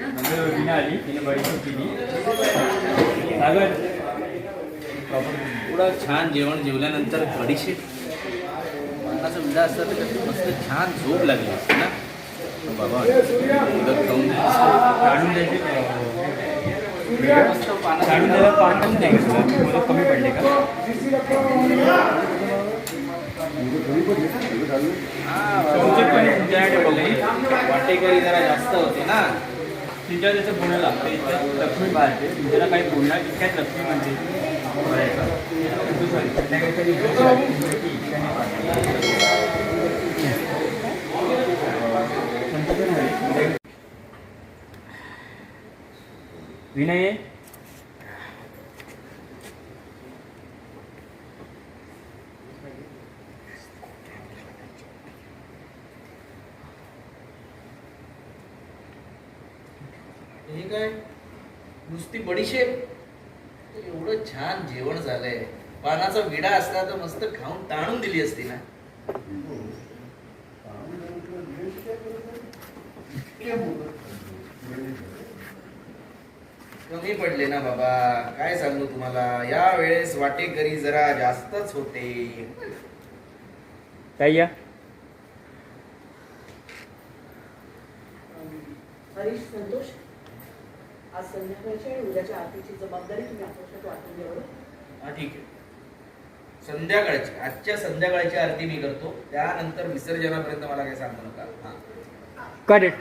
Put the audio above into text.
नंतर विना आली तिने बडीशेप केली सागर. एवढं छान जेवण जेवल्यानंतर बडीशेप. अन्नाचा विडा असता तर मस्त छान झोप लागली असते ना. बाबा खाऊन काढून द्यायचे. मस्त काढून द्यायला पान थोडं कमी पडले का? वाटेकरी जरा जास्त होते ना. तिच्या त्याचं बोलणं लागते लक्ष्मी पाहते तिच्याला काही बोलणार इतक्यात लक्ष्मी म्हणते विनय हे काय? नुसती बडीशेप? एवढं छान जेवण झालंय. पानाचा विडा असता तर मस्त खाऊन ताणून दिली असती ना. कमी पडले ना बाबा. काय सांगू तुम्हाला? या वेळेस वाटेकरी जरा जास्तच होते. काय या हरीश संतोष? आज संध्याकाळची आणि उद्याच्या आरतीची जबाबदारी तुम्ही आपोशात वाटून घ्यावं हा ठीक आहे. संध्याकाळची आजच्या संध्याकाळची आरती मी करतो. त्यानंतर विसर्जनापर्यंत मला काही सांगू नका. हा. करेक्ट